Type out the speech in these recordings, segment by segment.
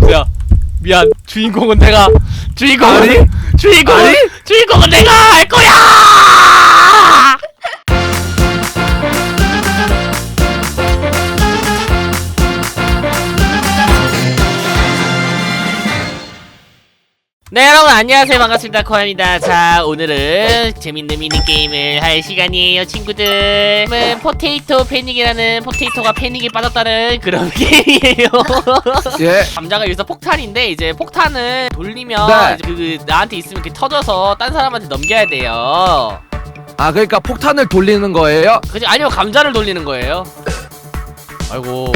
봄새야 미안 주인공은 내가 주인공은? 주인공은? 주인공은 내가 할 거야 네 여러분 안녕하세요. 반갑습니다. 코아입니다. 자 오늘은 재밌는 미니게임을 할 시간이에요 친구들. 은 포테이토 패닉이라는 포테이토가 패닉에 빠졌다는 그런 게임이에요. 예. 감자가 여기서 폭탄인데 이제 폭탄을 돌리면 네. 이제 그 나한테 있으면 이렇게 터져서 딴 사람한테 넘겨야 돼요. 아 그러니까 폭탄을 돌리는 거예요? 그지? 아니면 감자를 돌리는 거예요? 아이고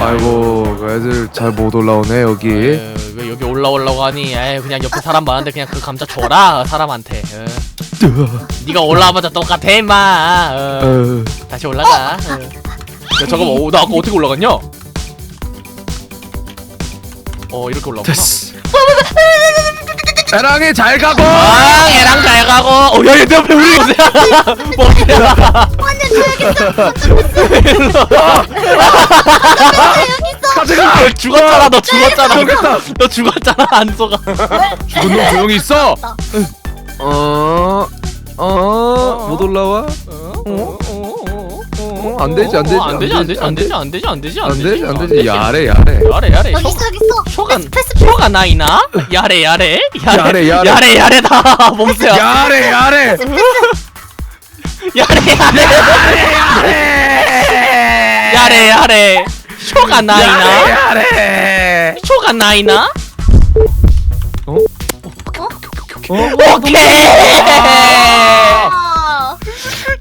아이고 그 애들 잘 못 올라오네 여기. 에휴, 왜 여기 올라오려고 하니 에이 그냥 옆에 사람 많은데 그냥 그 감자 줘라 사람한테 에. 네가 올라와봤자 똑같아 임마 어. 어, 다시 올라가. 어. 야 잠깐만, 어, 나 아까 어떻게 올라갔냐? 어 이렇게 올라가. 됐어. 애랑이 잘 가고. 아, 얘랑 잘 가고. 어, 야, 얘내 앞에 우리 보세요. 뭐야? 같이 가. 너 죽었잖아, 너 죽었잖아. 너 죽었잖아, 안소가. 죽은 놈 조용히 있어. 어. 어. 못 올라와? 어, 어, 안 되지, 안 되지, 안 되지, 안 되지, 안 되지, 안 되지, 안 되지, 안 되지 안 되지. 야래 야래. 야래, 야래. 여기 쇼- 있어 여기 있어 쇼가 쇼가 나이나? 야래, 야래, 야래, 야래. 야래, 야래다. 몸새야. 야래 야래. 야래, 야래. 야래, 야래. 쇼가 나이나? 야래. 쇼가 나이나? 어? 오케이.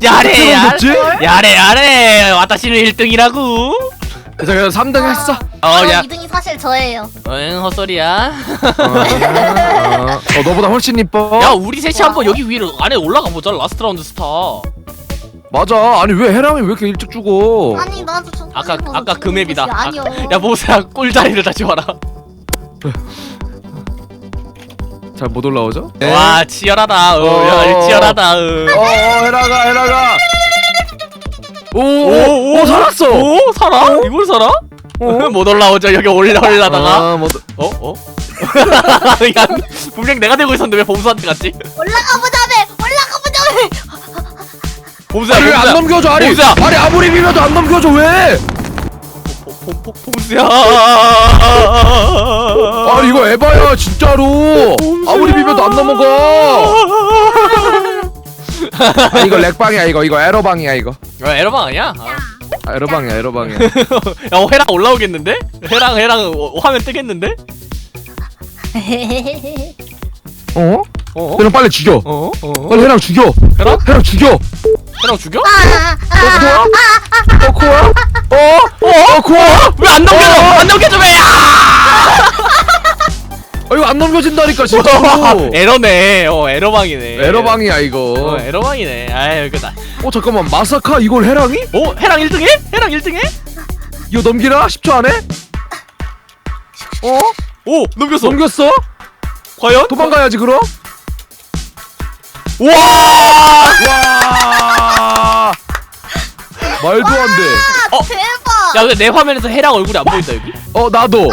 아, 야래, 야래. 야래, 야래. 와타시는 1등이라고. 그래서 그냥 3등 했어. 어, 저 야. 2등이 사실 저예요 응, 헛소리야. 어, 어, 어, 너보다 훨씬 이뻐. 야, 우리 셋이 한번 여기 위로 안에 올라가 보자. 라스트 라운드 스타. 맞아. 아니 왜 해랑이 왜 이렇게 일찍 죽어? 아니 나도 저 아까 아까 아니요 아, 야, 모세야 꿀자리를 다시 와라. 잘 못 올라오죠? 와, 치열하다. 어, 어. 야, 치열하다. 어. 어, 어, 해라가, 해라가. 오, 오, 오, 오, 살았어. 오, 살아? 이걸 살아? 못 올라오죠. 여기 올라 올라다가. 아, 뭐, 어? 어? 야, 분명 내가 들고 있었는데 왜 봄수한테 갔지? 올라가 보자며 올라가 보자며 봄수야, 아니 왜안 넘겨줘? 아니, 봄수야. 아니 아무리 비벼도 안 넘겨줘 왜? 봄, 봄수야. 아니 이거 에바야 진짜로. 아무리 비벼도 안 넘어가. 아, 이거 렉방이야 이거 이거 에러방이야 이거. 야, 에러방 아니야? 아. 아, 에러방이야 에러방이야. 야, 어, 해랑 올라오겠는데? 해랑, 해랑 어, 화면 뜨겠는데? 어? 어? 해랑 빨리 죽여. 어? 어? 빨리 해랑 죽여. 해랑? 해랑 죽여. 해랑 죽여? 아, 아, 어 코야? 어 코야? 어? 어? 어 코야? 왜안 넘겨줘? 안 넘겨줘 왜? 아! 아 이거 안 넘겨진다니까 진짜로. 에러네. 어, 에러방이네. 에러방이야 이거. 어, 에러방이네. 아유, 그다. 어 잠깐만 마사카 이걸 해랑이? 어, 해랑 1등해? 해랑 1등해? 이거 넘기나? 10초 안에? 어? 오, 넘겼어. 넘겼어? 과연? 도망가야지 그럼? 와! 와 말도 안 돼 어. 대박 야, 근데 내 화면에서 해랑 얼굴이 안 보인다, 여기. 어 나도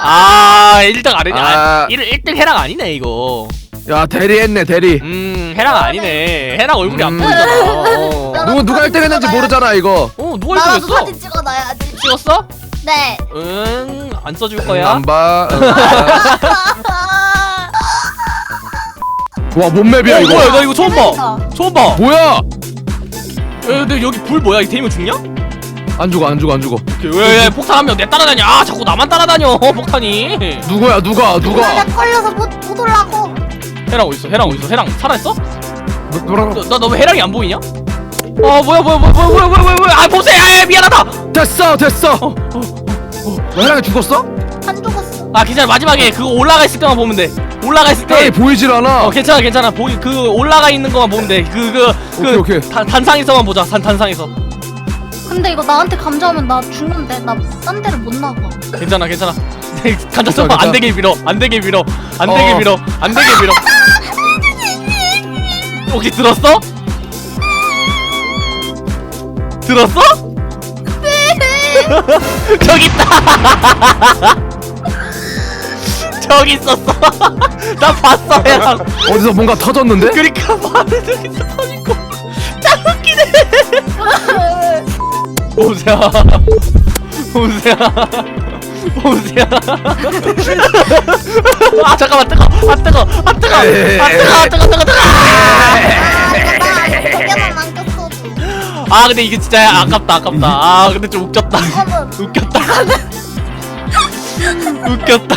아, 1등 아니냐? 아. 1, 1등 해랑 아니네, 이거. 야 대리 했네 대리 음, 해랑 아니네. 해랑 얼굴이 안 음. 보이잖아. 어, 누구 누가 1등 했는지 모르잖아 이거 어 누가 나도 1등했어? 사진 찍어놔야지 찍었어? 네 응, 안 써줄 거야. 안봐 와 어, 몸맵이야 이거 뭐야, 나 이거 처음 봐. 처음 봐. 뭐야 야, 근데 여기 불 뭐야? 이 데이면 죽냐? 안 죽어 안 죽어 안 죽어 왜, 왜 폭탄 한 명 내 따라다녀? 아, 자꾸 나만 따라다녀. 폭탄이. 누구야 누가 누가 나 걸려서 못, 못 올라고 해랑 어디 있어? 해랑 어디 있어? 해랑 살아있어? 누- 누구랑 너너 왜 해랑이 안 보이냐? 어, 뭐야, 뭐야, 뭐야, 뭐야, 뭐야, 뭐야, 뭐야, 뭐야. 아, 보세. 아, 미안하다. 됐어 됐어 어, 어, 어. 왜 해랑이 죽었어? 안 죽었어 아, 괜찮아. 마지막에 그거 올라가 있을 때만 보면 돼. 올라가 있을 때 보이질 않아. 어 괜찮아 괜찮아 보이 그 올라가 있는 거만 보면 돼. 그그그 그, 그, 그 단상에서만 보자 단 단상에서 근데 이거 나한테 감자하면 나 죽는데 나 딴 데를 못 나가. 괜찮아 괜찮아 간다 점프 괜찮아. 되길 빌어 안 되길 빌어 안 되길 어. 빌어 안 되길 빌어 혹시 들었어? 들었어? 네. 저기 있다 병 있었어. 나 봤어, 얘랑. 어디서 뭔가 터졌는데? 그러니까 말을 들으니까 터지고. 짱 웃기네. 오세야. 오세야. 오세야. 아, 잠깐만, 뜨거. 아, 뜨거. 아, 뜨거. 아, 뜨거. 아, 뜨거. 뜨거. 뜨거. 아, 근데 이게 진짜 아깝다, 아깝다. 아, 근데 좀 웃겼다. 웃겼다. 웃겼다.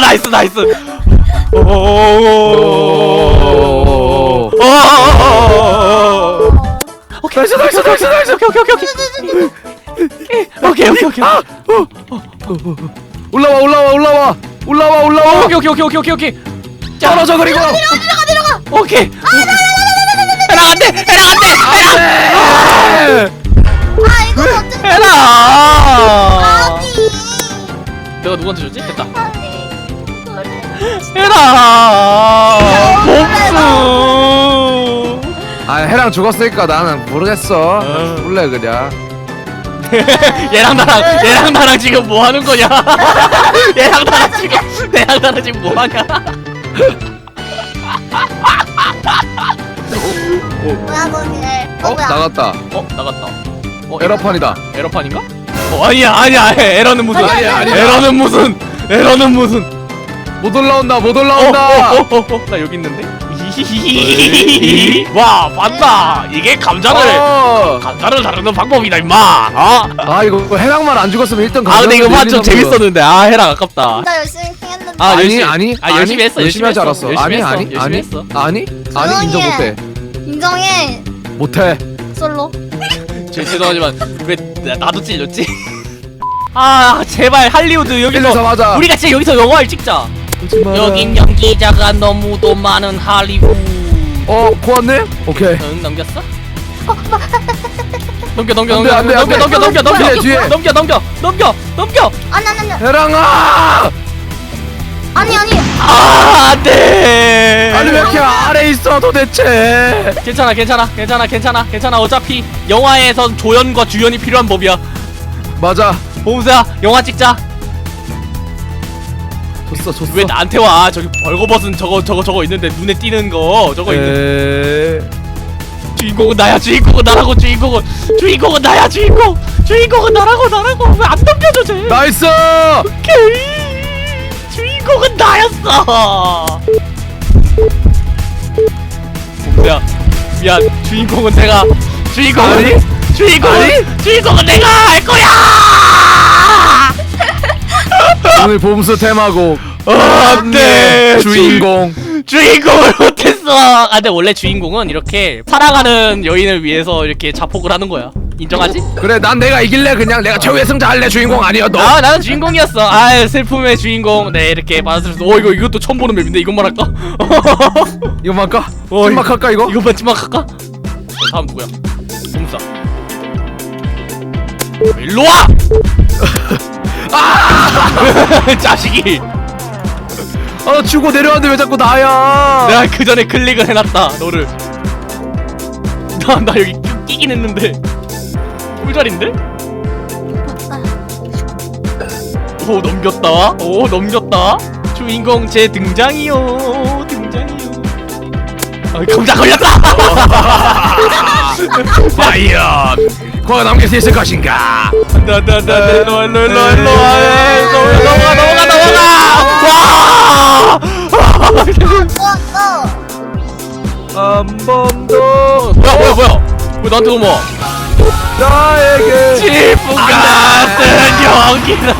나이스 나이스. 오케이 나이스 나이스 나이스 나이스. 오케이 오케이 오케이. 오케이 오케이 오케이. 올라와 올라와 올라와 올라와 올라와. 오케이 오케이 오케이 오케이 오케이 오케이. 떨어져 그리고. 내려가 내려가 내려가. 오케이. 에라 안돼 에라 안돼 에라. 아 이거 에라. 아니. 내가 누구한테 줬지? 됐다. 해라 봄수. 아 해랑 죽었으니까 나는 모르겠어. 어. 몰래 그냥. 얘랑 나랑 얘랑 나랑 지금 뭐 하는 거냐? 얘랑 나랑 지금 얘랑 나랑 지금 뭐 하냐? 뭐야 어어 나갔다. 어 나갔다. 어 에러판이다. 에러판인가? 어 아니야 아니야. 에러는 무슨? 아니야, 아니야. 에러는 무슨? 에러는 무슨 못 올라온다 못 어, 올라온다. 어, 어, 어, 어, 나 여기 있는데? 와 봤다. 이게 감자를 어. 감자를 다루는 방법이다 임마. 아, 아 이거 해랑만 안 죽었으면 1등 아 근데 이거 봐좀 재밌었는데. 아 해랑 아깝다. 나 열심히 했는데. 아, 아니 열심히- 아니 아, 열심히 했어, 열심히 하지 했어, 않았어 열심히 아니 했어, 아니 열심히 아니 했어. 아니 아니 인정 못해. 해. 인정해. 못해. 솔로. 죄- 죄송하지만 왜 나- 나도 찔렸지? 아 제발 할리우드 여기서 맞아. 우리가 진짜 여기서 영화를 찍자 여긴 연기자가 너무도 많은 할리우드. 어 고았네? 오케이. 응 넘겼어? 넘겨 넘겨 안 돼, 넘겨 안 돼, 안 넘겨 돼. 넘겨 넘겨 넘겨 뒤에, 뒤에. 넘겨 넘겨 넘겨 넘겨! 아니 아니 아니. 해랑아! 아니 아니. 아 안돼! 아니 왜 이렇게 아래 있어 도대체? 괜찮아 괜찮아 괜찮아 괜찮아 괜찮아. 어차피 영화에선 조연과 주연이 필요한 법이야. 맞아. 봄수야 영화 찍자 줬어 줬어. 왜 나한테 와? 저기 벌거벗은 저거 저거 저거 있는데 눈에 띄는 거. 저거 있는 에... 주인공은 나야 주인공은 나라고 주인공은 주인공은 나야 주인공! 주인공은 나라고 나라고! 왜안 넘겨줘 쟤? 나이스! 오케이! 주인공은 나였어! 봄수야 미안. 주인공은 내가 주인공은? 주인공은? 주인공은 내가 할 거야! 오늘 봄수 테마곡 어, 안돼 주인공 주인공을 못했어. 아, 근데 원래 주인공은 이렇게 사랑하는 여인을 위해서 이렇게 자폭을 하는 거야. 인정하지? 그래 난 내가 이길래 그냥 내가 최후의 승자 할래 주인공 아니어도 아, 나는 주인공이었어. 아, 슬픔의 주인공. 네, 이렇게 받아들여서. 어, 이거 이것도 처음 보는 맵인데 이것만 할까? 이거만 할까? 어, 찐막 할까 이거? 이것만 찐막 할까? 다음 누구야? 봄사. 일로 와! 아! 자식이. 아 치고 내려왔는데 왜 자꾸 나야? 내가 그 전에 클릭을 해놨다 너를. 나, 나 여기 끼, 끼긴 했는데. 꿀자리인데? 오 넘겼다. 오 넘겼다. 주인공 제 등장이요. 등장이요. 아 감자 걸렸다! 과연 과연 남길 수 있을 것인가? 안돼 안돼 안돼. 안돼 일로 일로 일로 일로 와. 에이, 넘어가 넘어가 넘어가! 넘어가 와! 어, 한 번 더. 뭐야 뭐야 뭐야? 왜 나한테 넘어 나에게. 질풍 같은 연기를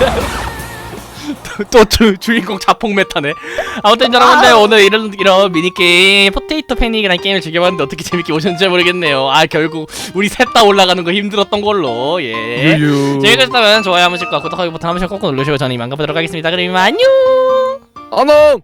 또 주, 주인공 자폭 메타네. 아무튼 여러분들 오늘 이런 이런 미니게임 포테이토 패닉이라는 게임을 즐겨봤는데 어떻게 재밌게 보셨는지 모르겠네요. 아 결국 우리 셋 다 올라가는 거 힘들었던 걸로. 예. 유유. 재밌으셨다면 좋아요 한 번씩과 구독하기 버튼 한 번씩 꼭 눌러주시고 저는 이만 가보도록 하겠습니다. 그럼 이만 안녕! 안녕